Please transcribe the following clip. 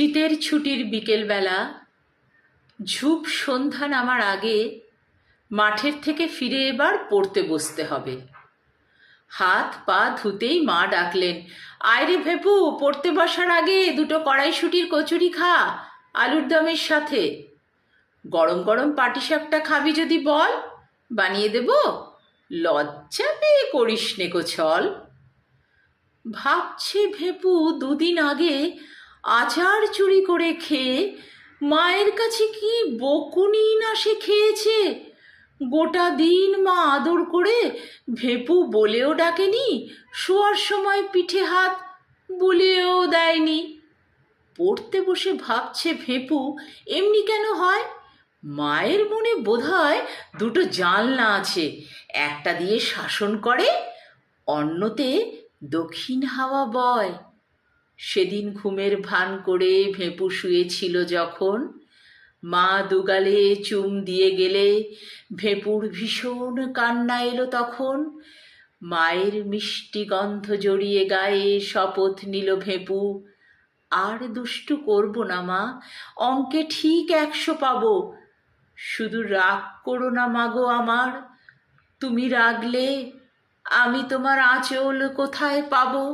শীতের ছুটির বিকেলবেলা ঝুপ সন্ধ্যা নামার আগে মাঠের থেকে ফিরে এবার পড়তে বসতে হবে। হাত পা ধুতেই মা ডাকলেন, আয়রে ভেপু, পড়তে বসার আগে দুটো কড়াইশুটির কচুরি খা, আলুর দমের সাথে। গরম গরম পাটিসাপটা খাবি যদি বল, বানিয়ে দেব। লজ্জা পেয়ে করিস নেকো ছল ভাবছে ভেপু, দুদিন আগে আচার চুরি করে খেয়ে মায়ের কাছে কি বকুনি না সে খেয়েছে? গোটা দিন মা আদর করে ভেপু বলেও ডাকেনি, শোয়ার সময় পিঠে হাত বুলিয়েও দেয়নি। পড়তে বসে ভাবছে ভেপু, এমনি কেন হয়? মায়ের মনে বোধহয় দুটো জানলা আছে, একটা দিয়ে শাসন করে, অন্যতে দক্ষিণ হাওয়া বয়। সেদিন ঘুমের ভান করে ভেঁপু শুয়েছিল যখন। মা দুগালে চুম দিয়ে গেলে ভেঁপুর ভীষণ কান্না এলো তখন। মায়ের মিষ্টি গন্ধ জড়িয়ে গায়ে শপথ নিল ভেঁপু। আর দুষ্টু করব না মা, অঙ্কে ঠিক একশো পাবো। শুধু রাগ করো না মাগো আমার, তুমি রাগলে আমি তোমার আঁচল কোথায় পাবো?